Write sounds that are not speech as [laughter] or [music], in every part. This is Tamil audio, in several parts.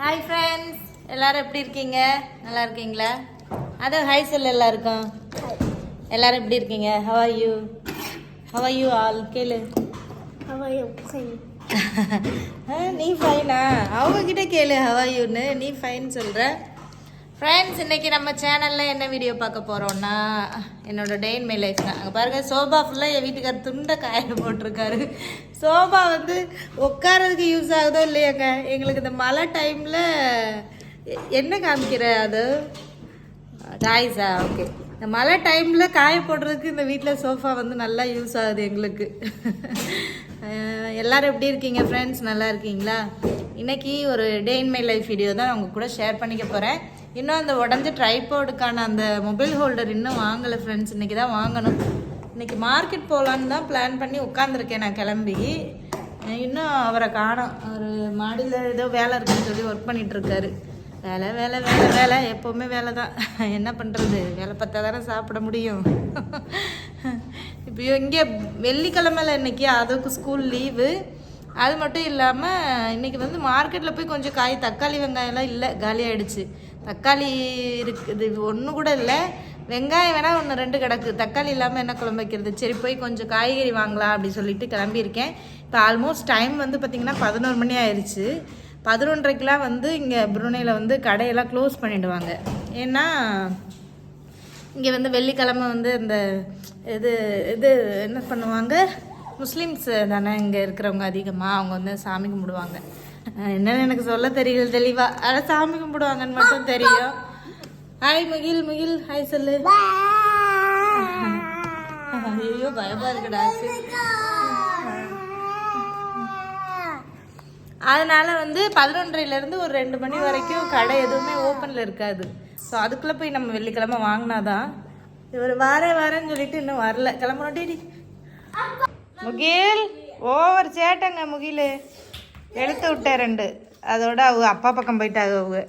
ஹாய் ஃப்ரெண்ட்ஸ் எல்லாரும் எப்படி இருக்கீங்க? நல்லா இருக்கீங்களா? அது ஹாய் சொல்லு எல்லாருக்கும். எல்லாரும் எப்படி இருக்கீங்க? How are you how are you all கேளு. [laughs] நீ ஃபைனா அவங்க கிட்ட கேளு ஹவ் ஆர் யூன்னு நீ ஃபைன் சொல்ற. ஃப்ரெண்ட்ஸ் இன்னைக்கு நம்ம சேனலில் என்ன வீடியோ பார்க்க போகிறோம்னா என்னோடய டே இன் மை லைஃப் தான். அங்கே பாருங்க சோபா ஃபுல்லாக என் வீட்டுக்கார் துண்டை காய போட்டிருக்காரு. சோபா வந்து உட்காரதுக்கு யூஸ் ஆகுதோ இல்லையாங்க? எங்களுக்கு இந்த மழை டைமில் என்ன காமிக்கிற அது? டாய்ஸா ஓகே இந்த மழை டைமில் காய போடுறதுக்கு இந்த வீட்டில் சோஃபா வந்து நல்லா யூஸ் ஆகுது எங்களுக்கு. எல்லோரும் எப்படி இருக்கீங்க ஃப்ரெண்ட்ஸ் நல்லா இருக்கீங்களா? இன்றைக்கி ஒரு day in my life video தான் உங்கள் கூட ஷேர் பண்ணிக்க போகிறேன் இன்னும் அந்த உடஞ்ச ட்ரைபோர்டுக்கான அந்த மொபைல் ஹோல்டர் இன்னும் வாங்கலை ஃப்ரெண்ட்ஸ் இன்னைக்கு தான் வாங்கணும். இன்னைக்கு மார்க்கெட் போகலான்னு தான் பிளான் பண்ணி உட்காந்துருக்கேன் நான் கிளம்பி. இன்னும் அவரை காணோம். அவர் மாடியில் ஏதோ வேலை இருக்குன்னு சொல்லி ஒர்க் பண்ணிகிட்ருக்காரு வேலை வேலை வேலை வேலை. எப்போவுமே வேலை தான். என்ன பண்ணுறது வேலை பார்த்தா தானே சாப்பிட முடியும். இப்போ இங்கே வெள்ளிக்கிழமையில் இன்னைக்கு அதுக்கு ஸ்கூல் லீவு அது மட்டும் இல்லாமல் இன்னைக்கு வந்து மார்க்கெட்டில் போய் கொஞ்சம் காய் தக்காளி வெங்காயம்லாம் இல்லை காலி தக்காளி இருக்குது. ஒன்று கூட இல்லை. வெங்காயம் வேணால் ஒன்று ரெண்டு கிடக்கு. தக்காளி இல்லாமல் என்ன குழம்பு வைக்கிறது? சரி போய் கொஞ்சம் காய்கறி வாங்கலாம் அப்படி சொல்லிட்டு கிளம்பியிருக்கேன். இப்போ ஆல்மோஸ்ட் டைம் வந்து பார்த்திங்கன்னா பதினோரு மணி ஆயிடுச்சு பதினொன்றரைக்கெலாம் வந்து இங்கே புருனேயில் வந்து கடையெல்லாம் க்ளோஸ் பண்ணிவிடுவாங்க ஏன்னா இங்கே வந்து வெள்ளிக்கிழமை வந்து இந்த இது இது என்ன பண்ணுவாங்க? முஸ்லீம்ஸ் தானே இங்கே இருக்கிறவங்க அதிகமாக அவங்க வந்து சாமி கும்பிடுவாங்க. என்னன்னு எனக்கு சொல்ல தெரியல தெளிவா. ஆனால் சாமி கும்பிடுவாங்கன்னு மட்டும் தெரியும். ஹாய் முகில் முகில். ஹாய் சொல்லு. ஐயோ பயமா இருக்குடா. அதனால வந்து பதினொன்றரைலேருந்து ஒரு ரெண்டு மணி வரைக்கும் கடை எதுவுமே ஓப்பனில் இருக்காது. ஸோ அதுக்குள்ளே போய் நம்ம வெள்ளிக்கிழமை வாங்கினாதான் இவர் வாரே வாரேன்னு சொல்லிட்டு இன்னும் வரல. கிளம்பணுட்டி முகில் ஓவர் சேட்டங்க முகில். எடுத்து விட்டேன் ரெண்டு. அதோட அவங்க அப்பா பக்கம் போயிட்டாங்க அவங்க.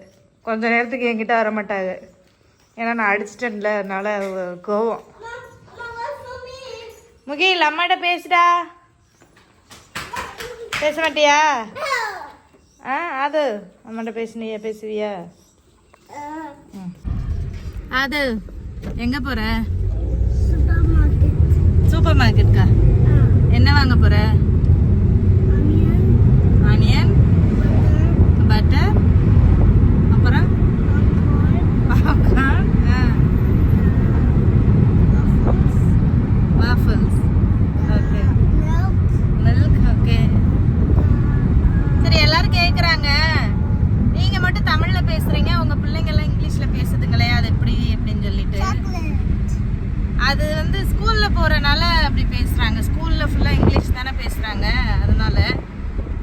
கொஞ்ச நேரத்துக்கு என்கிட்ட வர மாட்டாங்க ஏன்னா நான் அடிச்சிட்டேன்ல அதனால கோவம். முகில் அம்மாட்ட பேசுடா. பேச மாட்டியா? ஆ அது அம்மாட்ட பேசுனியா பேசுவியா. அது எங்க போற. சூப்பர் மார்க்கெட்கா என்ன வாங்க போற Onion. ஆனியன் பட்டர் அப்புறம் popcorn waffles okay Milk. Milk okay சரி எல்லாரும் கேக்குறாங்க நீங்க மட்டும் தமிழ்ல பேசுறீங்க உங்க பிள்ளைங்க எல்லாம் இங்கிலீஷ்ல பேசுதுங்களே அது எப்படி அப்படின்னு சொல்லிட்டு Chocolate. அது வந்து ஸ்கூல்ல போறனால அப்படி பேசுறாங்க ஸ்கூல்ல ஃபுல்லா இங்கிலீஷ் தானே பேசுறாங்க அதனால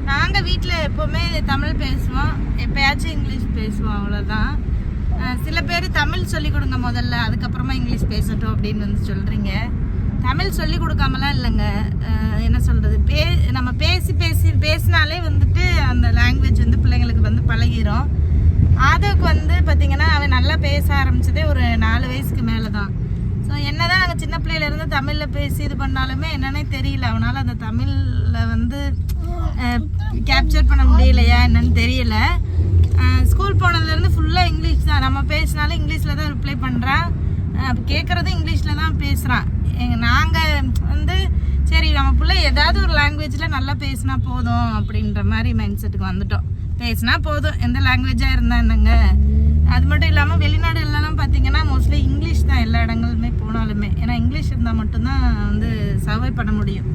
நாங்க வீட்ல எப்பவுமே தமிழ் பேசுவோம். எப்பயாச்சும் இங்கிலீஷ் பேசுவோம் அவ்வளோதான் சில பேர் தமிழ் சொல்லிக் கொடுங்க முதல்ல அதுக்கப்புறமா இங்கிலீஷ் பேசட்டும் அப்படின்னு வந்து சொல்கிறீங்க தமிழ் சொல்லிக் கொடுக்காமலாம் இல்லைங்க. என்ன சொல்கிறது பே நம்ம பேசி பேசி பேசினாலே வந்துட்டு அந்த லாங்குவேஜ் வந்து பிள்ளைங்களுக்கு வந்து பழகிரும். ஆதவுக்கு வந்து பார்த்திங்கன்னா அவன் நல்லா பேச ஆரம்பிச்சதே ஒரு நாலு வயசுக்கு மேலே தான் ஸோ என்ன தான் நாங்கள் சின்ன பிள்ளையிலேருந்து தமிழில் பேசி இது பண்ணாலுமே என்னன்னே தெரியல. அவனால் அந்த தமிழில் வந்து கேப்சர் பண்ண முடியலையா என்னன்னு தெரியல. ஸ்கூல் போனதுலேருந்து ஃபுல்லாக இங்கிலீஷ் தான். நம்ம பேசினாலும் இங்கிலீஷில் தான் ரிப்ளை பண்ணுறான் கேட்குறதும் இங்கிலீஷில் தான் பேசுகிறான் எங்கள் நாங்கள் வந்து சரி நம்ம பிள்ளை ஏதாவது ஒரு லாங்குவேஜில் நல்லா பேசினா போதும் அப்படின்ற மாதிரி மைண்ட் செட்டுக்கு வந்துட்டோம். பேசினா போதும். எந்த லாங்குவேஜாக இருந்தால் என்னங்க? அது மட்டும் இல்லாமல் வெளிநாடுலலாம் பார்த்தீங்கன்னா மோஸ்ட்லி இங்கிலீஷ் தான் எல்லா இடங்களுமே போனாலுமே. ஏன்னா இங்கிலீஷ் இருந்தால் மட்டும்தான் வந்து சர்வை பண்ண முடியும்.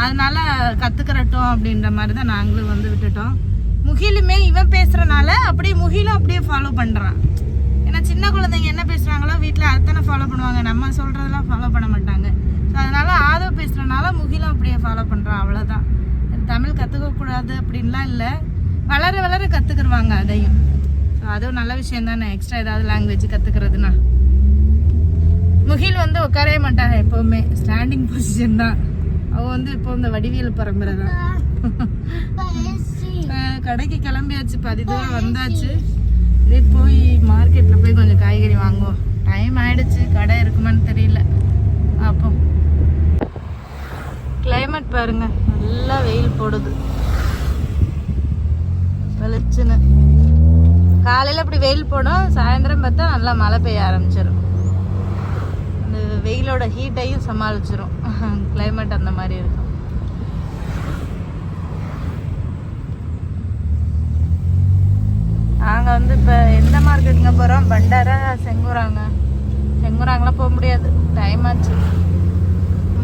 அதனால கற்றுக்கிறட்டும் அப்படின்ற மாதிரி தான் நாங்களும் வந்து விட்டுட்டோம். முகிலுமே இவன் பேசுகிறனால அப்படியே முகிலும் அப்படியே ஃபாலோ பண்ணுறான் ஏன்னா சின்ன குழந்தைங்க என்ன பேசுகிறாங்களோ வீட்டில் அத்தனை ஃபாலோ பண்ணுவாங்க. நம்ம சொல்கிறதெல்லாம் ஃபாலோ பண்ண மாட்டாங்க. ஸோ அதனால ஆதோ பேசுகிறனால முகிலும் அப்படியே ஃபாலோ பண்ணுறான் அவ்வளோதான் தமிழ் கற்றுக்கக்கூடாது அப்படின்லாம் இல்லை. வளர வளர கற்றுக்குருவாங்க அதையும். ஸோ அதுவும் நல்ல விஷயம் தானே. எக்ஸ்ட்ரா ஏதாவது லாங்குவேஜ் கற்றுக்கிறதுனா முகில் வந்து உட்காரவே மாட்டாங்க எப்போவுமே. ஸ்டாண்டிங் பொசிஷன் தான். அவ வந்து இப்போ இந்த வடிவியல் பரம்பரை தான். கடைக்கு கிளம்பியாச்சு பாதி தூரம் வந்தாச்சு. இதே போய் மார்க்கெட்டில் போய் கொஞ்சம் காய்கறி வாங்குவோம். டைம் ஆயிடுச்சு கடை இருக்குமான்னு தெரியல. அப்போ கிளைமேட் பாருங்க நல்லா வெயில் போடுது. வெளிச்சுன்னு காலையில் இப்படி வெயில் போடும் சாயந்தரம் பார்த்தா நல்லா மழை பெய்ய ஆரம்பிச்சிடும் வெயிலோட ஹீட்டையும் சமாளிச்சிரும். [laughs] கிளைமேட் அந்த மாதிரி இருக்கும். நாங்கள் வந்து இப்போ எந்த மார்க்கெட்டுங்க போகிறோம் பண்டாரா செங்குராங்க? செங்குராங்கலாம் போக முடியாது. டைம் ஆச்சு.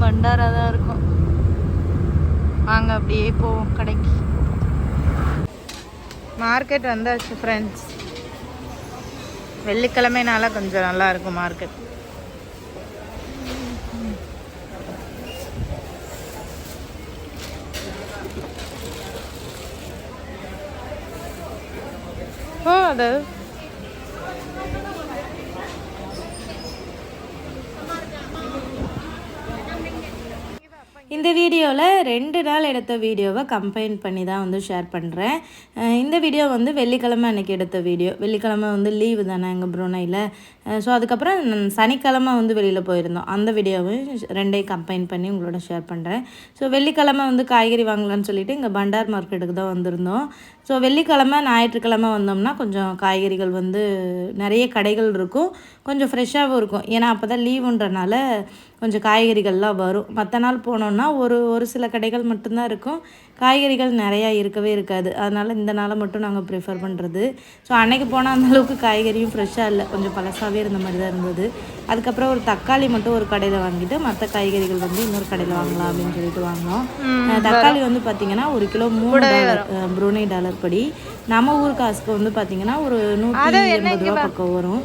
பண்டாரா தான் இருக்கும். வாங்க அப்படியே போவோம் கடைக்கு. மார்க்கெட் வந்தாச்சு ஃப்ரெண்ட்ஸ் வெள்ளிக்கிழமைனால கொஞ்சம் நல்லாயிருக்கும் மார்க்கெட் ஓ அது இந்த வீடியோவில் ரெண்டு நாள் எடுத்த வீடியோவை கம்பைன் பண்ணி தான் வந்து ஷேர் பண்ணுறேன் இந்த வீடியோ வந்து வெள்ளிக்கிழமை அன்றைக்கி எடுத்த வீடியோ. வெள்ளிக்கிழமை வந்து லீவு தானே எங்கள் ப்ரூனையில். ஸோ அதுக்கப்புறம் சனிக்கிழமை வந்து வெளியில் போயிருந்தோம். அந்த வீடியோவும் ரெண்டையும் கம்பைன் பண்ணி உங்களோட ஷேர் பண்ணுறேன் ஸோ வெள்ளிக்கிழமை வந்து காய்கறி வாங்கலாம்னு சொல்லிட்டு இங்கே பண்டார் மார்க்கெட்டுக்கு தான் வந்திருந்தோம். ஸோ வெள்ளிக்கிழமை ஞாயிற்றுக்கிழமை வந்தோம்னா கொஞ்சம் காய்கறிகள் வந்து நிறைய கடைகள் இருக்கும். கொஞ்சம் ஃப்ரெஷ்ஷாகவும் இருக்கும். ஏன்னா அப்போ தான் லீவுன்றனால கொஞ்சம் காய்கறிகள்லாம் வரும். மற்ற நாள் போனோம்னா ஒரு ஒரு சில கடைகள் மட்டும்தான் இருக்கும். காய்கறிகள் நிறையா இருக்கவே இருக்காது. அதனால் இந்த நாளை மட்டும் நாங்கள் ப்ரிஃபர் பண்ணுறது ஸோ அன்னைக்கு போனால் அந்த அளவுக்கு காய்கறியும் ஃப்ரெஷ்ஷாக இல்லை. கொஞ்சம் பழசாகவே இருந்த மாதிரி தான் இருந்தது. அதுக்கப்புறம் ஒரு தக்காளி மட்டும் ஒரு கடையில் வாங்கிட்டு மற்ற காய்கறிகள் வந்து இன்னொரு கடையில் வாங்கலாம் அப்படின்னு சொல்லிட்டு வாங்கினோம். தக்காளி வந்து பார்த்தீங்கன்னா ஒரு கிலோ மூணு டாலர் புருனே டாலர் படி. நம்ம ஊர் காசுக்கு வந்து பார்த்தீங்கன்னா ஒரு நூற்றி எண்பது ரூபா பக்கம் வரும்.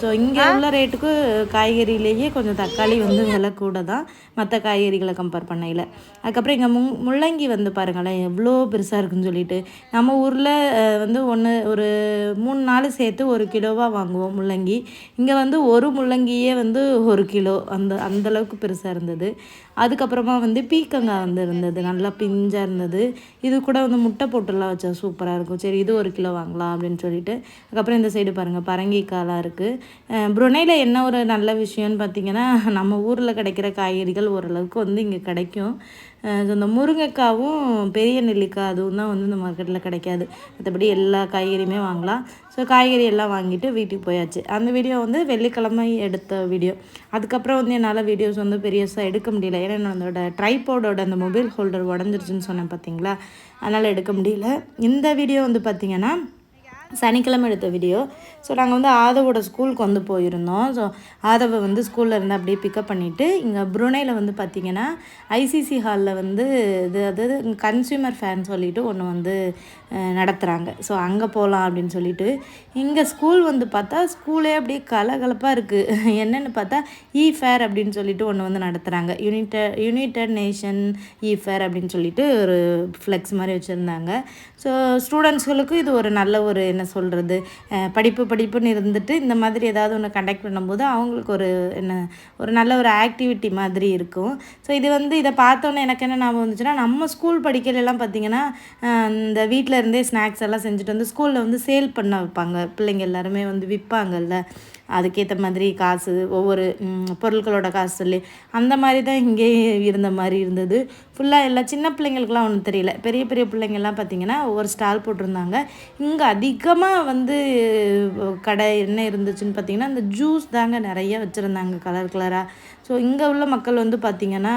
ஸோ இங்கே உள்ள ரேட்டுக்கு காய்கறியிலேயே கொஞ்சம் தக்காளி வந்து விலை கூட தான் மற்ற காய்கறிகளை கம்பேர் பண்ணையில். அதுக்கப்புறம் இங்கே முங் முள்ளங்கி வந்து பாருங்களேன் எவ்வளோ பெருசாக இருக்குன்னு சொல்லிட்டு. நம்ம ஊரில் வந்து ஒன்று ஒரு மூணு நாள் சேர்த்து ஒரு கிலோவாக வாங்குவோம் முள்ளங்கி. இங்கே வந்து ஒரு முள்ளங்கியே வந்து ஒரு கிலோ அந்த அந்த அளவுக்கு பெருசாக இருந்தது. அதுக்கப்புறமா வந்து பீக்கங்காய் வந்து இருந்தது நல்லா பிஞ்சாக இருந்தது. இது கூட வந்து முட்டை போட்டுலாம் வச்சா சூப்பராக இருக்கும். சரி இது ஒரு கிலோ வாங்கலாம் அப்படின்னு சொல்லிட்டு. அதுக்கப்புறம் இந்த சைடு பாருங்கள் பரங்கிக்காய்லாம் இருக்குது புருனேயில் என்ன ஒரு நல்ல விஷயம்னு பார்த்தீங்கன்னா நம்ம ஊரில் கிடைக்கிற காய்கறிகள் ஓரளவுக்கு வந்து இங்கே கிடைக்கும். இந்த முருங்கைக்காவும் பெரிய நெல்லிக்காய் அதுவும் தான் வந்து இந்த மார்க்கெட்டில் கிடைக்காது. மற்றபடி எல்லா காய்கறியுமே வாங்கலாம். ஸோ காய்கறி எல்லாம் வாங்கிட்டு வீட்டுக்கு போயாச்சு. அந்த வீடியோ வந்து வெள்ளிக்கிழமை எடுத்த வீடியோ அதுக்கப்புறம் வந்து என்னால் வீடியோஸ் வந்து பெரியசாக எடுக்க முடியல. ஏன்னா என்னோட ட்ரைபோர்டோட அந்த மொபைல் ஹோல்டர் உடஞ்சிருச்சுன்னு சொன்னேன் பார்த்தீங்களா அதனால் எடுக்க முடியல. இந்த வீடியோ வந்து பார்த்திங்கன்னா சனிக்கிழமை எடுத்த வீடியோ ஸோ நாங்கள் வந்து ஆதவோட ஸ்கூலுக்கு வந்து போயிருந்தோம். ஸோ ஆதவை வந்து ஸ்கூலில் இருந்து அப்படியே பிக்கப் பண்ணிவிட்டு இங்கே புருனையில் வந்து பார்த்திங்கன்னா ஐசிசி ஹாலில் வந்து இது அதாவது கன்சியூமர் ஃபேன் சொல்லிட்டு ஒன்று வந்து நடத்துகிறாங்க ஸோ அங்கே போகலாம் அப்படின்னு சொல்லிட்டு இங்கே ஸ்கூல் வந்து பார்த்தா ஸ்கூலே அப்படியே கலகலப்பாக இருக்குது [laughs] என்னென்னு பார்த்தா இ ஃபேர் அப்படின்னு சொல்லிட்டு ஒன்று வந்து நடத்துகிறாங்க united united nation e fair அப்படின்னு சொல்லிட்டு ஒரு ஃப்ளெக்ஸ் மாதிரி வச்சுருந்தாங்க. ஸோ ஸ்டூடெண்ட்ஸ்களுக்கு இது ஒரு நல்ல ஒரு என்ன சொல்கிறது படிப்பு படிப்புன்னு இருந்துட்டு இந்த மாதிரி ஏதாவது ஒன்று கண்டக்ட் பண்ணும்போது அவங்களுக்கு ஒரு என்ன ஒரு நல்ல ஒரு ஆக்டிவிட்டி மாதிரி இருக்கும். ஸோ இது வந்து இதை பார்த்தோன்னே எனக்கு என்ன ஞாபகம் வந்துச்சுன்னா நம்ம ஸ்கூல் படிக்கிறதெல்லாம் பார்த்தீங்கன்னா இந்த வீட்டில் இருந்தே ஸ்நாக்ஸ் எல்லாம் செஞ்சுட்டு வந்து ஸ்கூலில் வந்து சேல் பண்ண வைப்பாங்க. பிள்ளைங்க எல்லாருமே வந்து விற்பாங்கல்ல. அதுக்கேற்ற மாதிரி காசு ஒவ்வொரு பொருட்களோட காசு சொல்லி அந்த மாதிரி தான் இங்கே இருந்த மாதிரி இருந்தது. ஃபுல்லாக எல்லாம் சின்ன பிள்ளைங்களுக்குலாம் ஒன்றும் தெரியல. பெரிய பெரிய பிள்ளைங்கள்லாம் பார்த்திங்கன்னா ஒவ்வொரு ஸ்டால் போட்டிருந்தாங்க. இங்கே அதிகமாக வந்து கடை என்ன இருந்துச்சுன்னு பார்த்தீங்கன்னா இந்த ஜூஸ் தாங்க நிறைய வச்சுருந்தாங்க கலர் கலராக ஸோ இங்கே உள்ள மக்கள் வந்து பார்த்திங்கன்னா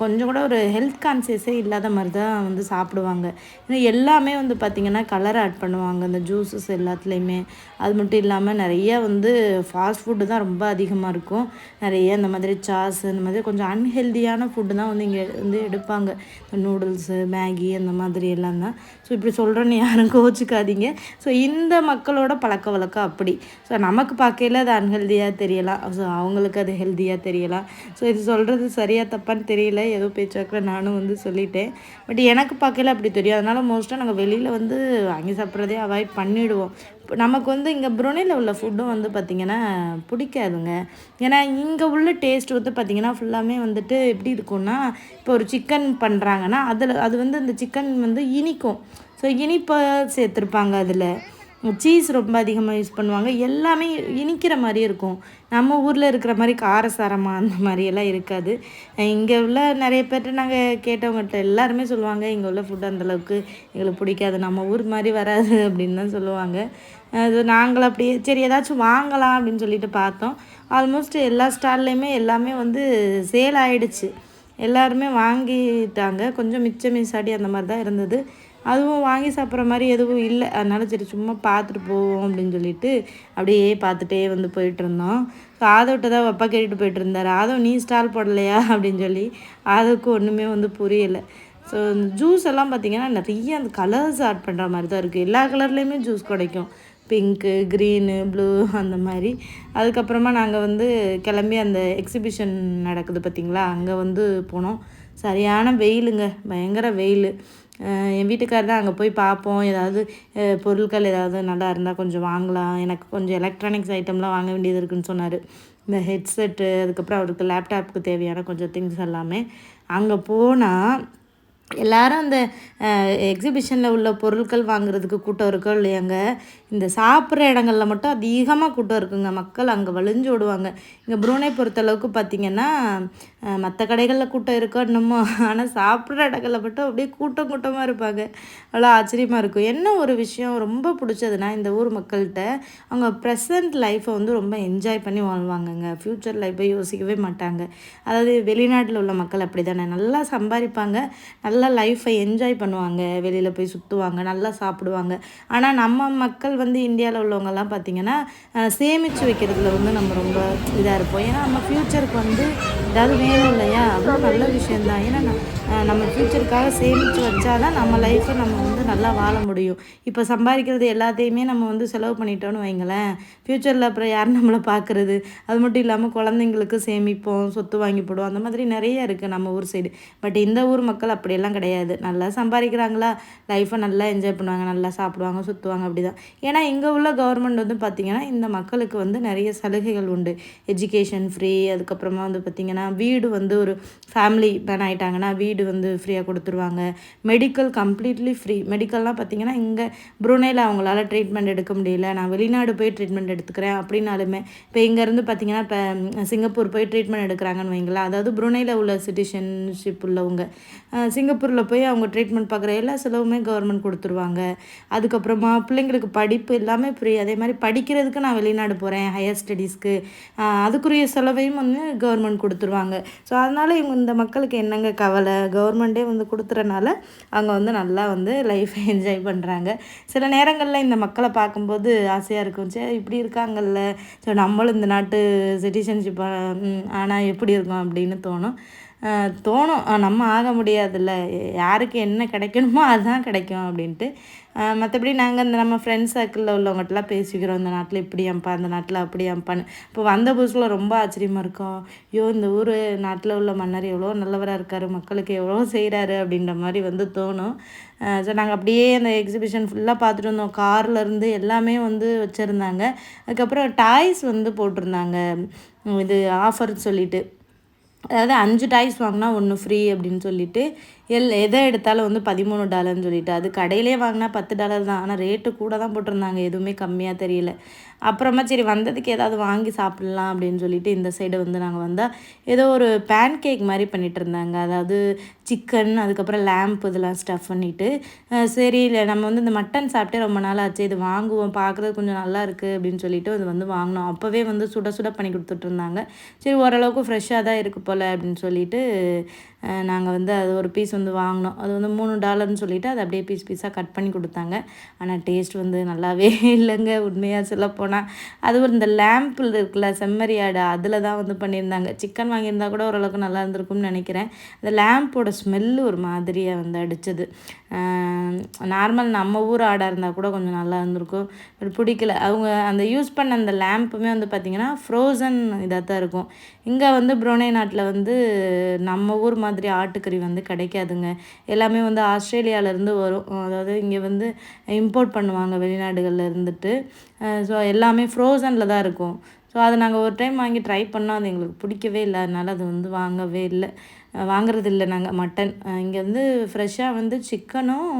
கொஞ்சம் கூட ஒரு ஹெல்த் கான்சியஸே இல்லாத மாதிரி தான் வந்து சாப்பிடுவாங்க. இன்னும் எல்லாமே வந்து பார்த்திங்கன்னா கலர் ஆட் பண்ணுவாங்க. இந்த ஜூஸஸ் எல்லாத்துலேயுமே. அது மட்டும் இல்லாமல் நிறைய வந்து ஃபாஸ்ட் ஃபுட்டு தான் ரொம்ப அதிகமாக இருக்கும். நிறைய இந்த மாதிரி சாஸ் இந்த மாதிரி கொஞ்சம் அன்ஹெல்தியான ஃபுட்டு தான் வந்து இங்கே வந்து எடுப்பாங்க. நூடுல்ஸு மேகி அந்த மாதிரி எல்லாம் தான். ஸோ இப்படி சொல்கிறேன்னு யாரும் கோச்சிக்காதீங்க ஸோ இந்த மக்களோட பழக்க வழக்கம் அப்படி. ஸோ நமக்கு பார்க்கையில அது அன்ஹெல்தியாக தெரியலாம். ஸோ அவங்களுக்கு அது ஹெல்த்தியாக தெரியலாம். ஸோ இது சொல்கிறது சரியாக தப்பான்னு தெரியல. ஏதோ பேச்சாக்கில் நானும் வந்து சொல்லிட்டேன். பட் எனக்கு பார்க்கையில அப்படி தெரியும். அதனால் மோஸ்ட்டாக நாங்கள் வெளியில் வந்து வாங்கி சாப்பிட்றதே அவாய்ட் பண்ணிவிடுவோம் இப்போ நமக்கு வந்து இங்கே புரோனியில் உள்ள ஃபுட்டும் வந்து பார்த்திங்கன்னா பிடிக்காதுங்க. ஏன்னா இங்கே உள்ள டேஸ்ட் வந்து பார்த்திங்கன்னா ஃபுல்லாமே வந்துட்டு எப்படி இருக்கும்னா இப்போ ஒரு சிக்கன் பண்ணுறாங்கன்னா அதில் அது வந்து அந்த சிக்கன் வந்து இனிக்கும். ஸோ இனிப்பை சேர்த்துருப்பாங்க அதில். சீஸ் ரொம்ப அதிகமாக யூஸ் பண்ணுவாங்க. எல்லாமே இனிக்கிற மாதிரி இருக்கும். நம்ம ஊரில் இருக்கிற மாதிரி காரசாரமாக அந்த மாதிரியெல்லாம் இருக்காது. இங்கே உள்ள நிறைய பேர்கிட்ட நாங்கள் கேட்டவங்ககிட்ட எல்லாருமே சொல்லுவாங்க இங்கே உள்ள ஃபுட் அந்தளவுக்கு எங்களுக்கு பிடிக்காது. நம்ம ஊர் மாதிரி வராது. [laughs] அப்படின்னு தான் சொல்லுவாங்க. அது நாங்கள் அப்படியே சரி ஏதாச்சும் வாங்கலாம் அப்படின்னு சொல்லிட்டு பார்த்தோம். ஆல்மோஸ்ட் எல்லா ஸ்டால்லையுமே எல்லாமே வந்து சேல் ஆகிடுச்சு எல்லாருமே வாங்கிட்டாங்க. கொஞ்சம் மிச்ச மிச்சாடி அந்த மாதிரி தான் இருந்தது. அதுவும் வாங்கி சாப்பிட்ற மாதிரி எதுவும் இல்லை. அதனால சரி சும்மா பார்த்துட்டு போவோம் அப்படின்னு சொல்லிட்டு அப்படியே பார்த்துட்டே வந்து போயிட்டுருந்தோம் ஸோ ஆதவிட்ட தான் அப்பா கேட்டுட்டு போயிட்டு இருந்தார். ஆதவ் நீ ஸ்டால் போடலையா அப்படின்னு சொல்லி ஆதவுக்கு ஒன்றுமே வந்து புரியலை. ஸோ இந்த ஜூஸ் எல்லாம் பார்த்திங்கன்னா நிறைய அந்த கலர்ஸ் ஆட் பண்ணுற மாதிரி தான் இருக்குது எல்லா கலர்லேயுமே ஜூஸ் கிடைக்கும். பிங்க்கு க்ரீனு ப்ளூ அந்த மாதிரி. அதுக்கப்புறமா நாங்கள் வந்து கிளம்பி அந்த எக்ஸிபிஷன் நடக்குது பார்த்திங்களா? அங்கே வந்து போனோம். சரியான வெயிலுங்க. பயங்கர வெயில். என் வீட்டுக்காரர் தான் அங்கே போய் பார்ப்போம். ஏதாவது பொருட்கள் ஏதாவது நல்லா இருந்தால் கொஞ்சம் வாங்கலாம். எனக்கு கொஞ்சம் எலக்ட்ரானிக்ஸ் ஐட்டம்லாம் வாங்க வேண்டியது இருக்குதுன்னு சொன்னார். இந்த ஹெட்செட்டு அதுக்கப்புறம் அவருக்கு லேப்டாப்புக்கு தேவையான கொஞ்சம் திங்ஸ் எல்லாமே. அங்கே போனால் எல்லாரும் அந்த எக்ஸிபிஷனில் உள்ள பொருட்கள் வாங்குறதுக்கு கூட்டம் இருக்கோ இல்லையாங்க? இந்த சாப்பிட்ற இடங்களில் மட்டும் அதிகமாக கூட்டம் இருக்குங்க. மக்கள் அங்கே வழிஞ்சு விடுவாங்க இங்கே ப்ரூனை பொறுத்தளவுக்கு பார்த்திங்கன்னா மற்ற கடைகளில் கூட்டம் இருக்கோ என்னமோ ஆனால் சாப்பிட்ற இடங்களில் மட்டும் அப்படியே கூட்டம் கூட்டமாக இருப்பாங்க. அவ்வளோ ஆச்சரியமாக இருக்கும். என்ன ஒரு விஷயம் ரொம்ப பிடிச்சதுன்னா இந்த ஊர் மக்கள்கிட்ட அவங்க ப்ரெசன்ட் லைஃப்பை வந்து ரொம்ப என்ஜாய் பண்ணி வாழ்வாங்கங்க. ஃப்யூச்சர் லைஃப்பை யோசிக்கவே மாட்டாங்க. அதாவது வெளிநாட்டில் உள்ள மக்கள் அப்படி தானே நல்லா சம்பாதிப்பாங்க. நல்லா லைஃப்பை என்ஜாய் பண்ணுவாங்க. வெளியில் போய் சுற்றுவாங்க நல்லா சாப்பிடுவாங்க. ஆனால் நம்ம மக்கள் வந்து இந்தியாவில் உள்ளவங்கெல்லாம் பார்த்திங்கன்னா சேமித்து சேமிச்சு வைக்கிறதுல வந்து நம்ம ரொம்ப இதாக இருப்போம். ஏன்னா நம்ம ஃப்யூச்சருக்கு வந்து ஏதாவது வேணும் இல்லையா? அதுவும் நல்ல விஷயந்தான் ஏன்னா நம்ம ஃப்யூச்சருக்காக சேமித்து வச்சாதான் நம்ம லைஃப்பை நம்ம வந்து நல்லா வாழ முடியும். இப்போ சம்பாதிக்கிறது எல்லாத்தையுமே நம்ம வந்து செலவு பண்ணிட்டோம்னு வைங்களேன். ஃப்யூச்சரில் அப்புறம் யார் நம்மளை பார்க்குறது? அது மட்டும் இல்லாமல் குழந்தைங்களுக்கு சேமிப்போம் சொத்து வாங்கி போடுவோம். அந்த மாதிரி நிறைய இருக்குது நம்ம ஊர் சைடு பட் இந்த ஊர் மக்கள் அப்படியெல்லாம் கிடையாது. நல்லா சம்பாதிக்கிறாங்களா? லைஃப்பை நல்லா என்ஜாய் பண்ணுவாங்க. நல்லா சாப்பிடுவாங்க சுற்றுவாங்க அப்படி தான் ஏன்னா இங்கே உள்ள கவர்மெண்ட் வந்து பார்த்திங்கன்னா இந்த மக்களுக்கு வந்து நிறைய சலுகைகள் உண்டு. எஜுகேஷன் ஃப்ரீ அதுக்கப்புறமா வந்து பார்த்திங்கன்னா வீடு வந்து ஒரு ஃபேமிலி பேன் ஆகிட்டாங்கன்னா வீடு வந்து ஃப்ரீயாக கொடுத்துருவாங்க. மெடிக்கல் கம்ப்ளீட்லி ஃப்ரீ மெடிக்கல்லாம் பார்த்திங்கன்னா இங்கே புருனேல அவங்களால ட்ரீட்மெண்ட் எடுக்க முடியல. நான் வெளிநாடு போய் ட்ரீட்மெண்ட் எடுத்துக்கிறேன் அப்படின்னாலுமே இப்போ இங்கேருந்து பார்த்திங்கன்னா இப்போ சிங்கப்பூர் போய் ட்ரீட்மெண்ட் எடுக்கிறாங்கன்னு வைங்களேன். அதாவது புருனேல உள்ள சிட்டிசன்ஷிப் உள்ளவங்க சிங்கப்பூரில் போய் அவங்க ட்ரீட்மெண்ட் பார்க்குற எல்லா செலவுமே கவர்மெண்ட் கொடுத்துருவாங்க. அதுக்கப்புறமா பிள்ளைங்களுக்கு படிப்பு எல்லாமே ஃப்ரீ அதே மாதிரி படிக்கிறதுக்கு நான் வெளிநாடு போகிறேன் ஹையர் ஸ்டடீஸ்க்கு அதுக்குரிய செலவையும் வந்து கவர்மெண்ட் கொடுத்துருவாங்க. ஸோ அதனால் இவங்க இந்த மக்களுக்கு என்னங்க கவலை? கவர்மெண்ட்டே வந்து கொடுத்துறனால அவங்க வந்து நல்லா வந்து லைஃப்பை என்ஜாய் பண்ணுறாங்க சில நேரங்களில் இந்த மக்களை பார்க்கும்போது ஆசையாக இருக்கும். சே இப்படி இருக்காங்கல்ல. ஸோ நம்மளும் இந்த நாட்டு சிட்டிசன்ஷிப் ஆனால் எப்படி இருக்கும் அப்படின்னு தோணும். தோணும். நம்ம ஆக முடியாதுல்ல. யாருக்கு என்ன கிடைக்கணுமோ அதுதான் கிடைக்கும் அப்படின்ட்டு. மற்றபடி நாங்கள் இந்த நம்ம ஃப்ரெண்ட்ஸ் சர்க்கிளில் உள்ளவங்ககிட்டலாம் பேசிக்கிறோம். இந்த நாட்டில் இப்படி அந்த நாட்டில் அப்படி இப்போ வந்த புதுசில் ரொம்ப ஆச்சரியமாக இருக்கும். ஐயோ இந்த ஊர் நாட்டில் உள்ள மன்னர் எவ்வளோ நல்லவராக இருக்கார் மக்களுக்கு எவ்வளோ செய்கிறாரு அப்படின்ற மாதிரி வந்து தோணும். ஸோ நாங்கள் அப்படியே அந்த எக்ஸிபிஷன் ஃபுல்லாக பார்த்துட்டு வந்தோம். கார்லேருந்து எல்லாமே வந்து வச்சுருந்தாங்க. அதுக்கப்புறம் டாய்ஸ் வந்து போட்டிருந்தாங்க. இது ஆஃபர் சொல்லிட்டு. அதாவது அஞ்சு டாய்ஸ் வாங்கினா ஒன்று ஃப்ரீ அப்படின்னு சொல்லிட்டு. எல் எதை எடுத்தாலும் வந்து பதிமூணு டாலர்னு சொல்லிட்டு. அது கடையிலே வாங்கினா பத்து டாலர் தான். ஆனால் ரேட்டு கூட தான் போட்டிருந்தாங்க. எதுவுமே கம்மியாக தெரியல. அப்புறமா சரி வந்ததுக்கு ஏதாவது வாங்கி சாப்பிட்லாம் அப்படின்னு சொல்லிட்டு இந்த சைடு வந்து நாங்கள் வந்தால் ஏதோ ஒரு பேன் கேக் மாதிரி பண்ணிட்டு இருந்தாங்க. அதாவது சிக்கன் அதுக்கப்புறம் லேம்ப் இதெல்லாம் ஸ்டஃப் பண்ணிவிட்டு சரி இல்லை நம்ம வந்து இந்த மட்டன் சாப்பிட்டே ரொம்ப நாள் ஆச்சு. இது வாங்குவோம் பார்க்குறது கொஞ்சம் நல்லா இருக்குது அப்படின்னு சொல்லிட்டு அது வந்து வாங்கினோம். அப்போவே வந்து சுட சுட பண்ணி கொடுத்துட்டு இருந்தாங்க. சரி ஓரளவுக்கு ஃப்ரெஷ்ஷாக தான் இருக்குது போல் அப்படின்னு சொல்லிட்டு நாங்கள் வந்து அது ஒரு பீஸ் வந்து வாங்கினோம். அது வந்து மூணு டாலர்னு சொல்லிவிட்டு அது அப்படியே பீஸ் பீஸாக கட் பண்ணி கொடுத்தாங்க. ஆனால் டேஸ்ட் வந்து நல்லாவே [laughs] இல்லைங்க. உண்மையாக சொல்லப்போனால் அது ஒரு இந்த லேம்பில் இருக்குல்ல செம்மறி ஆடு அதில் தான் வந்து பண்ணியிருந்தாங்க. சிக்கன் வாங்கியிருந்தா கூட ஓரளவுக்கு நல்லா இருந்திருக்கும்னு நினைக்கிறேன். அந்த லேம்போட ஸ்மெல்லு ஒரு மாதிரியாக வந்து அடிச்சது. நார்மல் நம்ம ஊர் ஆடாக இருந்தால் கூட கொஞ்சம் நல்லா இருந்திருக்கும். பட் பிடிக்கல. அவங்க அந்த யூஸ் பண்ண அந்த லேம்ப்புமே வந்து பார்த்திங்கன்னா ஃப்ரோசன் இதாக தான் இருக்கும். இங்கே வந்து புரோனே நாட்டில் வந்து நம்ம ஊர் மாதிரி ஆட்டுக்கறி வந்து கிடைக்காதுங்க. எல்லாமே வந்து ஆஸ்திரேலியாவிலேருந்து வரும். அதாவது இங்கே வந்து இம்போர்ட் பண்ணுவாங்க வெளிநாடுகளில் இருந்துட்டு. ஸோ எல்லாமே ஃப்ரோசனில் தான் இருக்கும். ஸோ அதை நாங்கள் ஒரு டைம் வாங்கி ட்ரை பண்ணோம். அது எங்களுக்கு பிடிக்கவே இல்லை. அதனால் அது வந்து வாங்கவே இல்லை. வாங்குறதில்ல வாங்குறது இல்லை நாங்கள் மட்டன் இங்கே வந்து ஃப்ரெஷ்ஷாக வந்து சிக்கனும்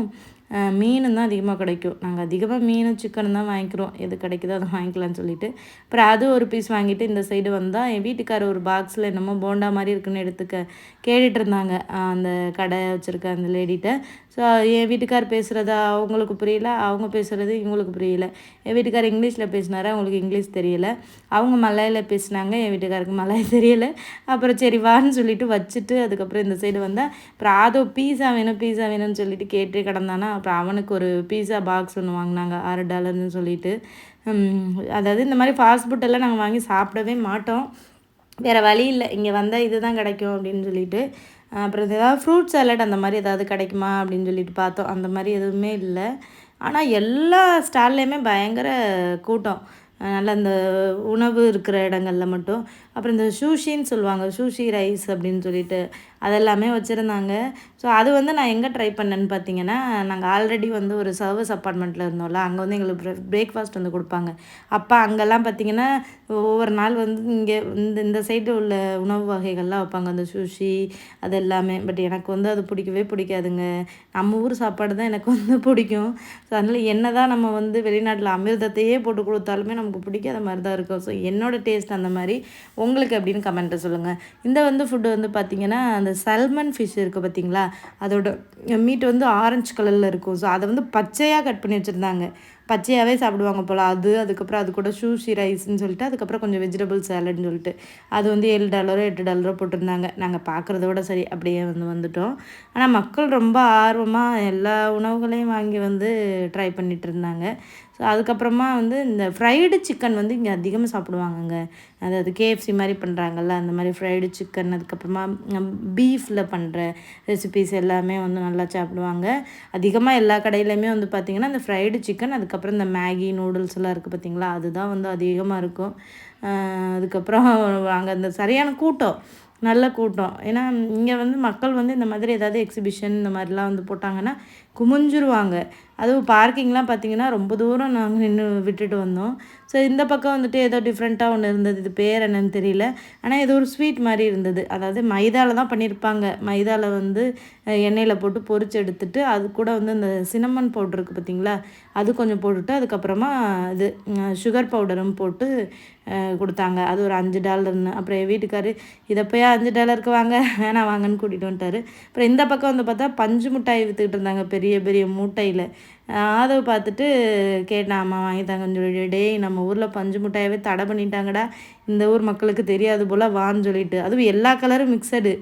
மீனும் தான் அதிகமாக கிடைக்கும். நாங்கள் அதிகமாக மீனும் சிக்கனும் தான் வாங்கிக்கிறோம். எது கிடைக்குதோ அதை வாங்கிக்கலாம்னு சொல்லிட்டு. அப்புறம் அது ஒரு பீஸ் வாங்கிட்டு இந்த சைடு வந்தால் என் வீட்டுக்காரர் ஒரு பாக்ஸில் என்னமோ போண்டா மாதிரி இருக்குன்னு எடுத்துக்க கேட்டுட்டு இருந்தாங்க. அந்த கடை வச்சுருக்க அந்த லேடிகிட்ட ஸோ என் வீட்டுக்கார் பேசுகிறது அவங்களுக்கு புரியல அவங்க பேசுகிறது இவங்களுக்கு புரியல. என் வீட்டுக்கார் இங்கிலீஷில் பேசினார் அவங்களுக்கு இங்கிலீஷ் தெரியல. அவங்க மலையில் பேசினாங்க என் வீட்டுக்காருக்கு மலை [laughs] தெரியல. அப்புறம் சரி வான்னு சொல்லிட்டு வச்சுட்டு அதுக்கப்புறம் இந்த சைடு வந்தால் அப்புறம் அதோ பீஸா வேணும் பீஸா வேணும்னு சொல்லிட்டு கேட்டு கிடந்தானா அப்புறம் அவனுக்கு ஒரு பீஸா பாக்ஸ் ஒன்று வாங்கினாங்க ஆறு டாலர்னு சொல்லிட்டு. அதாவது இந்த மாதிரி ஃபாஸ்ட் ஃபுட்டெல்லாம் நாங்கள் வாங்கி சாப்பிடவே மாட்டோம். வேறு வழி இல்லை. இங்கே வந்தால் இதுதான் கிடைக்கும் அப்படின்னு சொல்லிட்டு அப்புறம் ஏதாவது ஃப்ரூட் சாலட் அந்த மாதிரி ஏதாவது கிடைக்குமா அப்படின்னு சொல்லிட்டு பார்த்தோம். அந்த மாதிரி எதுவுமே இல்லை. ஆனால் எல்லா ஸ்டால்லையுமே பயங்கர கூட்டம். நல்ல இந்த உணவு இருக்கிற இடங்கள்ல மட்டும். அப்புறம் இந்த சூஷின்னு சொல்லுவாங்க சூஷி ரைஸ் அப்படின்னு சொல்லிட்டு அதெல்லாமே வச்சுருந்தாங்க. ஸோ அது வந்து நான் எங்கே ட்ரை பண்ணேன்னு பார்த்தீங்கன்னா நாங்கள் ஆல்ரெடி வந்து ஒரு சர்வீஸ் அப்பார்ட்மெண்ட்டில் இருந்தோம்ல அங்கே வந்து எங்களுக்கு பிரேக்ஃபாஸ்ட் வந்து கொடுப்பாங்க. அப்போ அங்கெல்லாம் பார்த்தீங்கன்னா ஒவ்வொரு நாள் வந்து இங்கே இந்த இந்த சைடு உள்ள உணவு வகைகள்லாம் வைப்பாங்க அந்த சூஷி அது எல்லாமே. பட் எனக்கு வந்து அது பிடிக்கவே பிடிக்காதுங்க. நம்ம ஊர் சாப்பாடு தான் எனக்கு வந்து பிடிக்கும். ஸோ அதனால் என்ன தான் நம்ம வந்து வெளிநாட்டில் அமிர்தத்தையே போட்டு கொடுத்தாலுமே நமக்கு பிடிக்காத மாதிரி தான் இருக்கும். ஸோ என்னோட டேஸ்ட் அந்த மாதிரி உங்களுக்கு அப்படின்னு கமெண்ட்டை சொல்லுங்கள் இந்த வந்து ஃபுட்டு வந்து பார்த்தீங்கன்னா அந்த சல்மன் ஃபிஷ் இருக்குது பார்த்தீங்களா அதோட மீட் வந்து ஆரஞ்சு கலரில் இருக்கும். ஸோ அதை வந்து பச்சையாக கட் பண்ணி வச்சுருந்தாங்க. பச்சையாகவே சாப்பிடுவாங்க போல். அது அதுக்கப்புறம் அது கூட ஷூஷி ரைஸ்ன்னு சொல்லிட்டு அதுக்கப்புறம் கொஞ்சம் வெஜிடபிள் சேலட்னு சொல்லிட்டு. அது வந்து ஏழு டாலரோ எட்டு டாலரோ போட்டிருந்தாங்க. நாங்கள் பார்க்குறத விட சரி அப்படியே வந்து வந்துட்டோம். ஆனால் மக்கள் ரொம்ப ஆர்வமாக எல்லா உணவுகளையும் வாங்கி வந்து ட்ரை பண்ணிகிட்டு இருந்தாங்க. ஸோ அதுக்கப்புறமா வந்து இந்த ஃப்ரைடு சிக்கன் வந்து இங்கே அதிகமாக சாப்பிடுவாங்கங்க. அதாவது கேஎஃப்சி மாதிரி பண்ணுறாங்கல்ல அந்த மாதிரி ஃப்ரைடு சிக்கன் அதுக்கப்புறமா பீஃபில் பண்ணுற ரெசிபிஸ் எல்லாமே வந்து நல்லா சாப்பிடுவாங்க. அதிகமாக எல்லா கடையிலையுமே வந்து பார்த்திங்கன்னா இந்த ஃப்ரைடு சிக்கன் அதுக்கப்புறம் இந்த மேகி நூடுல்ஸ் எல்லாம் இருக்குது பார்த்திங்களா அதுதான் வந்து அதிகமாக இருக்கும். அதுக்கப்புறம் அங்கே அந்த சரியான கூட்டம் நல்ல கூட்டம். ஏன்னா இங்கே வந்து மக்கள் வந்து இந்த மாதிரி ஏதாவது எக்ஸிபிஷன் இந்த மாதிரிலாம் வந்து போட்டாங்கன்னா குமிஞ்சிருவாங்க. அதுவும் பார்க்கிங்லாம் பார்த்தீங்கன்னா ரொம்ப தூரம் நாங்கள் நின்று விட்டுட்டு வந்தோம். ஸோ இந்த பக்கம் வந்துட்டு ஏதோ டிஃப்ரெண்ட்டாக ஒன்று இருந்தது. இது பேர் என்னன்னு தெரியல. ஆனால் ஏதோ ஒரு ஸ்வீட் மாதிரி இருந்தது. அதாவது மைதாவில் தான் பண்ணியிருப்பாங்க மைதாவில் வந்து எண்ணெயில் போட்டு பொறிச்சு எடுத்துட்டு அது கூட வந்து இந்த சினமன் பவுடர் இருக்குது பார்த்தீங்களா? அது கொஞ்சம் போட்டுட்டு அதுக்கப்புறமா இது சுகர் பவுடரும் போட்டு கொடுத்தாங்க. அது ஒரு அஞ்சு டாலர்னு அப்புறம் என் வீட்டுக்காரு இதை போய் அஞ்சு டாலருக்கு வாங்க. வேணாம் வாங்கன்னு கூட்டிகிட்டு வந்துட்டாரு. அப்புறம் இந்த பக்கம் வந்து பார்த்தா பஞ்சு மிட்டாய் விற்றுக்கிட்டு இருந்தாங்க பெரிய பெரிய பெரிய மூட்டையில். அதை பார்த்துட்டு கேட்டேன் அம்மா வாங்கி தாங்கன்னு சொல்லிட்டு டேய் நம்ம ஊரில் பஞ்சு முட்டாயவே தடை பண்ணிட்டாங்கடா. இந்த ஊர் மக்களுக்கு தெரியாது போல் வான்னு சொல்லிட்டு. அதுவும் எல்லா கலரும் மிக்சடு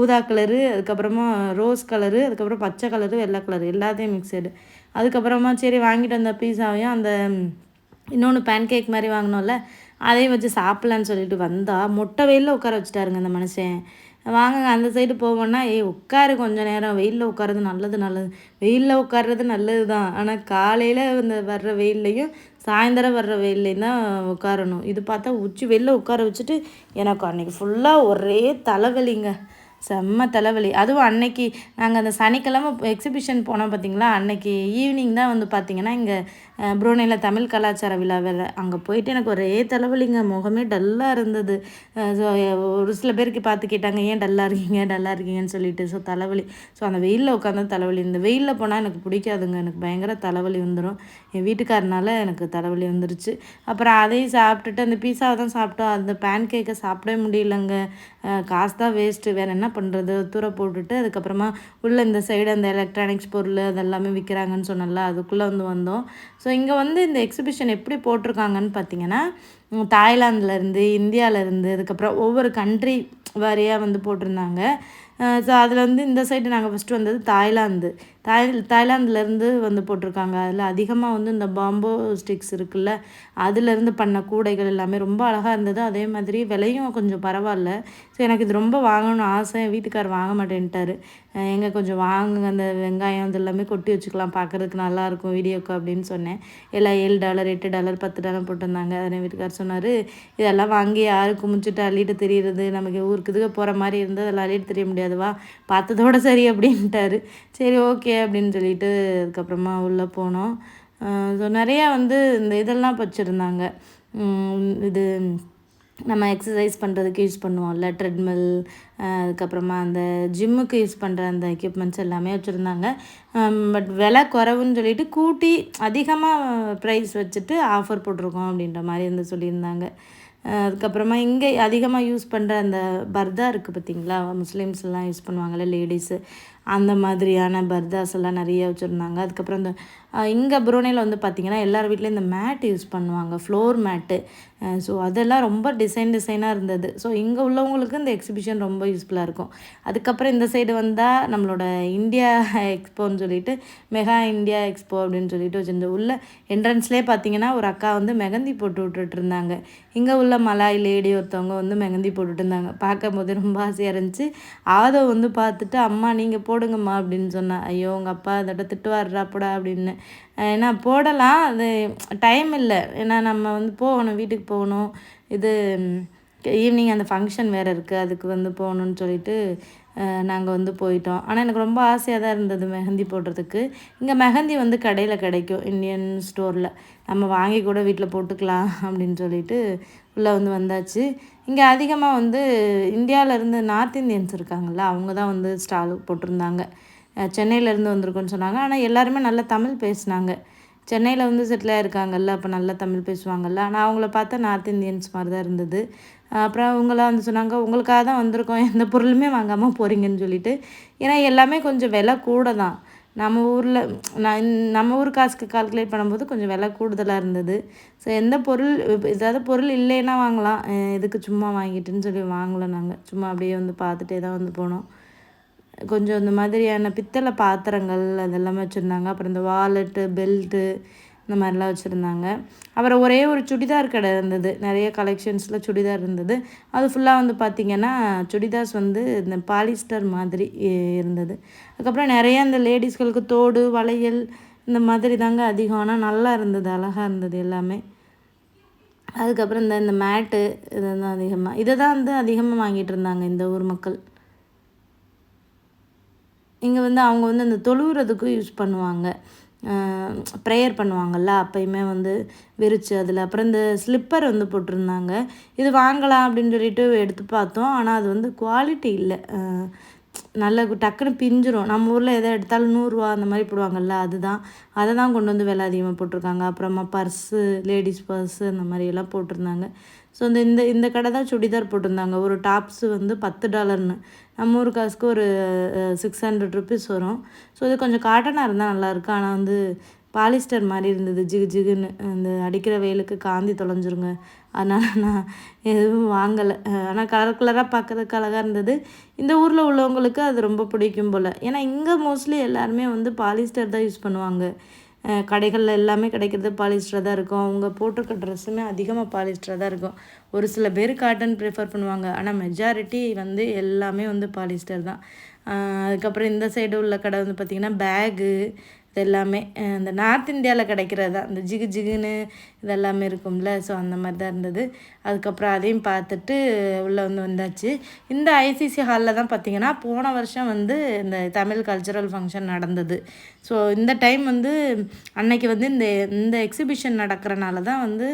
ஊதா கலரு அதுக்கப்புறமா ரோஸ் கலரு அதுக்கப்புறம் பச்சை கலரு வெள்ளை கலரு எல்லாத்தையும் மிக்சடு அதுக்கப்புறமா சரி வாங்கிட்டு வந்த பீஸாவையும் அந்த இன்னொன்று பேன்கேக் மாதிரி வாங்கினோம்ல அதையும் வச்சு சாப்பிட்லான்னு சொல்லிட்டு வந்தால் மொட்டை வெயிலில் உட்கார வச்சுட்டாருங்க அந்த மனுஷன். வாங்க அந்த சைடு போவோன்னா ஏய் உட்காரு கொஞ்ச நேரம். வெயிலில் உட்காறது நல்லது நல்லது. வெயிலில் உட்காறது நல்லது தான் ஆனால் காலையில் இந்த வர்ற வெயில்லையும் சாயந்தரம் வர்ற வெயில்லையும் தான் உட்காரணும். இது பார்த்தா உச்சி வெயிலில் உட்கார வச்சுட்டு எனக்கு அன்றைக்கி ஃபுல்லாக ஒரே தலைவலிங்க. செம்ம தலைவலி. அதுவும் அன்னைக்கு நாங்கள் அந்த சனிக்கிழமை எக்ஸிபிஷன் போனோம் பார்த்தீங்களா அன்னைக்கு ஈவினிங் தான் வந்து பார்த்திங்கன்னா இங்கே புரோனேயில் தமிழ் கலாச்சார விழா வேறு அங்கே போயிட்டு எனக்கு ஒரே தலைவலிங்க. முகமே டல்லாக இருந்தது. ஸோ ஒரு சில பேருக்கு பார்த்து கேட்டாங்க ஏன் டல்லாக இருக்கீங்க? டல்லாக இருக்கீங்கன்னு சொல்லிட்டு. ஸோ தலைவலி. ஸோ அந்த வெயிலில் உட்காந்து தலைவலி. இந்த வெயிலில் போனால் எனக்கு பிடிக்காதுங்க. எனக்கு பயங்கர தலைவலி வந்துடும் என் வீட்டுக்காரனால எனக்கு தலைவலி வந்துருச்சு. அப்புறம் அதையும் சாப்பிட்டுட்டு அந்த பீஸாவை தான் சாப்பிட்டோம். அந்த பேன் கேக்கை சாப்பிடவே முடியலங்க. காசு தான் வேஸ்ட்டு வேறு என்ன பண்ணுறது தூர போட்டுட்டு அதுக்கப்புறமா உள்ளே இந்த சைடு அந்த எலக்ட்ரானிக்ஸ் பொருள் அதெல்லாமே விற்கிறாங்கன்னு சொன்னல அதுக்குள்ளே வந்து வந்தோம். ஸோ இங்கே வந்து இந்த எக்ஸிபிஷன் எப்படி போட்டிருக்காங்கன்னு பார்த்தீங்கன்னா தாய்லாந்துலேருந்து இந்தியாவிலேருந்து அதுக்கப்புறம் ஒவ்வொரு கண்ட்ரி வாரியாக வந்து போட்டிருந்தாங்க. ஸோ அதில் வந்து இந்த சைடு நாங்கள் ஃபஸ்ட்டு வந்தது தாய்லாந்து. தாய் தாய்லாந்துலேருந்து வந்து போட்டிருக்காங்க. அதில் அதிகமாக வந்து இந்த பாம்போ ஸ்டிக்ஸ் இருக்குல்ல அதுலேருந்து பண்ண கூடைகள் எல்லாமே ரொம்ப அழகாக இருந்தது. அதே மாதிரி விலையும் கொஞ்சம் பரவாயில்ல. ஸோ எனக்கு இது ரொம்ப வாங்கணும்னு ஆசை. வீட்டுக்கார் வாங்க மாட்டேன்ட்டாரு. எங்கே கொஞ்சம் வாங்குங்க அந்த வெங்காயம் இது எல்லாமே கொட்டி வச்சுக்கலாம் பார்க்குறதுக்கு நல்லாயிருக்கும் வீடியோக்கு அப்படின்னு சொன்னேன். எல்லாம் ஏழு டாலர் எட்டு டாலர் பத்து டாலர் போட்டிருந்தாங்க. அதை வீட்டுக்கார் சொன்னார். இதெல்லாம் வாங்கி யாருக்கு முடிச்சுட்டு அள்ளிட்டு தெரியுறது? நமக்கு ஊருக்கு இதுக்கு போகிற மாதிரி இருந்தால் அதெல்லாம் அள்ளிட்டு தெரிய முடியாதுவா பார்த்ததோட சரி அப்படின்ட்டாரு. சரி ஓகே அப்படின்னு சொல்லிட்டு அதுக்கப்புறமா உள்ளே போனோம். ஸோ நிறையா வந்து இந்த இதெல்லாம் வச்சுருந்தாங்க. இது நம்ம எக்ஸசைஸ் பண்ணுறதுக்கு யூஸ் பண்ணுவோம்ல ட்ரெட்மில் அதுக்கப்புறமா அந்த ஜிம்முக்கு யூஸ் பண்ணுற அந்த எக்யூப்மெண்ட்ஸ் எல்லாமே வச்சுருந்தாங்க. பட் விலை குறைவுன்னு சொல்லிட்டு கூட்டி அதிகமாக ப்ரைஸ் வச்சுட்டு ஆஃபர் போட்டிருக்கோம் அப்படின்ற மாதிரி வந்து சொல்லியிருந்தாங்க. அதுக்கப்புறமா இங்கே அதிகமாக யூஸ் பண்ணுற அந்த பர்தா இருக்குது பார்த்தீங்களா முஸ்லீம்ஸ் எல்லாம் யூஸ் பண்ணுவாங்கள்ல லேடிஸு அந்த மாதிரியான பர்தாஸ் எல்லாம் நிறைய வச்சுருந்தாங்க. அதுக்கப்புறம் இந்த இங்கே புரோனேல வந்து பார்த்திங்கன்னா எல்லார் வீட்லேயும் இந்த மேட் யூஸ் பண்ணுவாங்க ஃப்ளோர் மேட்டு ஸோ அதெல்லாம் ரொம்ப டிசைன் டிசைனாக இருந்தது. ஸோ இங்கே உள்ளவங்களுக்கு இந்த எக்ஸிபிஷன் ரொம்ப யூஸ்ஃபுல்லாக இருக்கும். அதுக்கப்புறம் இந்த சைடு வந்தால் நம்மளோட இந்தியா எக்ஸ்போன்னு சொல்லிட்டு மெகா இந்தியா எக்ஸ்போ அப்படின்னு சொல்லிட்டு வச்சுருந்து உள்ள என்ட்ரன்ஸ்லேயே பார்த்தீங்கன்னா ஒரு அக்கா வந்து மெகந்தி போட்டு விட்டுட்டு இருந்தாங்க. இங்கே உள்ள மலாய் லேடி ஒருத்தவங்க வந்து மெகந்தி போட்டுட்டு இருந்தாங்க. பார்க்கும் போது ரொம்ப ஆசையாக இருந்துச்சு. ஆதவ் வந்து பார்த்துட்டு அம்மா நீங்கள் போடுங்கம்மா அப்படின்னு சொன்னா ஐயோ உங்கள் அப்பா அதோட திட்டு போடா அப்படின்னு ஏன்னா போடலாம் அது டைம் இல்லை. ஏன்னா நம்ம வந்து போகணும் வீட்டுக்கு போகணும். இது ஈவினிங் அந்த ஃபங்க்ஷன் வேறு இருக்குது அதுக்கு வந்து போகணுன்னு சொல்லிட்டு நாங்கள் வந்து போயிட்டோம். ஆனால் எனக்கு ரொம்ப ஆசையாக தான் இருந்தது மெஹந்தி போடுறதுக்கு. இங்கே மெஹந்தி வந்து கடையில் கிடைக்கும் இந்தியன் ஸ்டோரில் நம்ம வாங்கி கூட வீட்டில் போட்டுக்கலாம் அப்படின்னு சொல்லிட்டு உள்ளே வந்து வந்தாச்சு. இங்கே அதிகமாக வந்து இந்தியாவிலேருந்து நார்த் இந்தியன்ஸ் இருக்காங்கள்ல அவங்க தான் வந்து ஸ்டால் போட்டிருந்தாங்க. சென்னையிலேருந்து வந்திருக்கோன்னு சொன்னாங்க. ஆனால் எல்லாருமே நல்லா தமிழ் பேசுனாங்க. சென்னையில் வந்து செட்டிலாக இருக்காங்கல்ல அப்போ நல்லா தமிழ் பேசுவாங்கல்ல. ஆனால் அவங்கள பார்த்தா நார்த் இந்தியன்ஸ் மாதிரி தான் இருந்தது அப்புறம் அவங்களாம் வந்து சொன்னாங்க உங்களுக்காக தான் வந்திருக்கோம். எந்த பொருளுமே வாங்காமல் போகிறீங்கன்னு சொல்லிட்டு. ஏன்னா எல்லாமே கொஞ்சம் விலை கூட தான் நம்ம ஊரில் நான் நம்ம ஊர் காசுக்கு கால்குலேட் பண்ணும்போது கொஞ்சம் விலை கூடுதலாக இருந்தது. ஸோ எந்த பொருள் ஏதாவது பொருள் இல்லைன்னா வாங்கலாம். எதுக்கு சும்மா வாங்கிட்டுன்னு சொல்லி வாங்கலை நாங்கள் சும்மா அப்படியே வந்து பார்த்துட்டே தான் வந்து போனோம். கொஞ்சம் இந்த மாதிரியான பித்தளை பாத்திரங்கள் அதெல்லாமே வச்சுருந்தாங்க. அப்புறம் இந்த வாலெட்டு பெல்ட்டு இந்த மாதிரிலாம் வச்சுருந்தாங்க. அப்புறம் ஒரே ஒரு சுடிதார் கடை இருந்தது. நிறைய கலெக்ஷன்ஸில் சுடிதார் இருந்தது. அது ஃபுல்லாக வந்து பார்த்திங்கன்னா சுடிதார்ஸ் வந்து இந்த பாலிஸ்டர் மாதிரி இருந்தது. அதுக்கப்புறம் நிறைய இந்த லேடிஸ்களுக்கு தோடு வளையல் இந்த மாதிரி தாங்க அதிகம். ஆனால் நல்லா இருந்தது. அழகாக இருந்தது எல்லாமே. அதுக்கப்புறம் இந்த இந்த மேட்டு இதெல்லாம் அதிகமாக இதை தான் வந்து அதிகமாக வாங்கிட்டு இருந்தாங்க இந்த ஊர் மக்கள். இங்கே வந்து அவங்க வந்து அந்த தொழுவுறதுக்கும் யூஸ் பண்ணுவாங்க. ப்ரேயர் பண்ணுவாங்கல்ல அப்பயுமே வந்து விரிச்சு அதில். அப்புறம் இந்த ஸ்லிப்பர் வந்து போட்டிருந்தாங்க. இது வாங்கலாம் அப்படின்னு சொல்லிட்டு எடுத்து பார்த்தோம். ஆனால் அது வந்து குவாலிட்டி இல்லை. நல்ல டக்குன்னு பிஞ்சிரும். நம்ம ஊரில் எதை எடுத்தாலும் நூறுரூவா அந்த மாதிரி போடுவாங்கல்ல அதுதான். அதை தான் கொண்டு வந்து விலை அதிகமாக போட்டிருக்காங்க. அப்புறமா பர்ஸு லேடிஸ் பர்ஸு அந்த மாதிரியெல்லாம் போட்டிருந்தாங்க. ஸோ இந்த இந்த இந்த கடை தான் சுடிதார் போட்டிருந்தாங்க. ஒரு டாப்ஸு வந்து பத்து டாலர்னு. நம்ம ஊர் காசுக்கு ஒரு சிக்ஸ் ஹண்ட்ரட் ருபீஸ் வரும். ஸோ இது கொஞ்சம் காட்டனாக இருந்தால் நல்லாயிருக்கு ஆனால் வந்து பாலிஸ்டர் மாதிரி இருந்தது. ஜிகு ஜிகுன்னு அந்த அடிக்கிற வெயிலுக்கு காந்தி தொலைஞ்சிருங்க. அதனால் நான் எதுவும் வாங்கலை. ஆனால் கலர் கலராக பார்க்கறதுக்கு அழகாக இருந்தது. இந்த ஊரில் உள்ளவங்களுக்கு அது ரொம்ப பிடிக்கும் போல். ஏன்னா இங்கே மோஸ்ட்லி எல்லாருமே வந்து பாலிஸ்டர் தான் யூஸ் பண்ணுவாங்க. கடைகளில் எல்லாமே கிடைக்கிறது பாலிஸ்டராக தான் இருக்கும். அவங்க போட்டிருக்க ட்ரெஸ்ஸுமே அதிகமாக பாலிஸ்டராக தான் இருக்கும். ஒரு சில பேர் காட்டன் ப்ரிஃபர் பண்ணுவாங்க. ஆனால் மெஜாரிட்டி வந்து எல்லாமே வந்து பாலிஸ்டர் தான். அதுக்கப்புறம் இந்த சைடு உள்ள கடை வந்து பார்த்திங்கன்னா பேகு இது எல்லாமே இந்த நார்த் இந்தியாவில் கிடைக்கிறது தான் இந்த ஜிகு ஜிகுன்னு இதெல்லாமே இருக்கும்ல ஸோ அந்த மாதிரி தான் இருந்தது. அதுக்கப்புறம் அதையும் பார்த்துட்டு உள்ளே வந்து வந்தாச்சு. இந்த ஐசிசி ஹாலில் தான் பார்த்தீங்கன்னா போன வருஷம் வந்து இந்த தமிழ் கல்ச்சுரல் ஃபங்க்ஷன் நடந்தது. ஸோ இந்த டைம் வந்து அன்னைக்கு வந்து இந்த இந்த எக்ஸிபிஷன் நடக்கிறனால தான் வந்து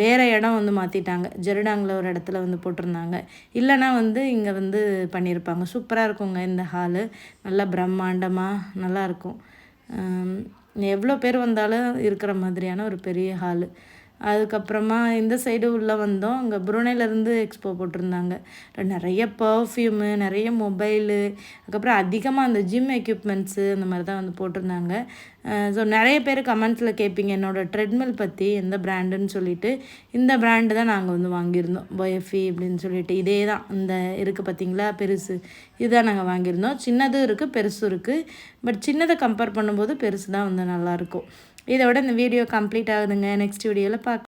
வேறு வேற இடம் வந்து மாற்றிட்டாங்க ஜெருடாங்கில் ஒரு இடத்துல வந்து போட்டிருந்தாங்க. இல்லைன்னா வந்து இங்கே வந்து பண்ணியிருப்பாங்க. சூப்பராக இருக்குங்க இந்த ஹாலு நல்லா பிரம்மாண்டமாக நல்லாயிருக்கும் எவ்வளோ பேர் வந்தாலும் இருக்கிற மாதிரியான ஒரு பெரிய ஹாலு அதுக்கப்புறமா இந்த சைடு உள்ளே வந்தோம். அங்கே புருனேலேருந்து எக்ஸ்போ போட்டிருந்தாங்க. நிறைய பர்ஃப்யூமு நிறைய மொபைலு அதுக்கப்புறம் அதிகமாக அந்த ஜிம் எக்யூப்மெண்ட்ஸு அந்த மாதிரி தான் வந்து போட்டிருந்தாங்க. ஸோ நிறைய பேர் கமெண்ட்ஸில் கேட்பீங்க என்னோடய ட்ரெட்மில் பற்றி எந்த பிராண்டுன்னு சொல்லிட்டு. இந்த பிராண்டு தான் நாங்கள் வந்து வாங்கியிருந்தோம். பொயஃபி அப்படின்னு சொல்லிட்டு. இதே தான். இந்த இருக்குது பார்த்தீங்களா பெருசு. இதுதான் நாங்கள் வாங்கியிருந்தோம். சின்னதும் இருக்குது பெருசும் இருக்குது பட் சின்னதை கம்பேர் பண்ணும்போது பெருசு தான் வந்து நல்லாயிருக்கும் இதோட இந்த வீடியோ கம்ப்ளீட் ஆகுதுங்க. நெக்ஸ்ட் வீடியோவில் பார்க்க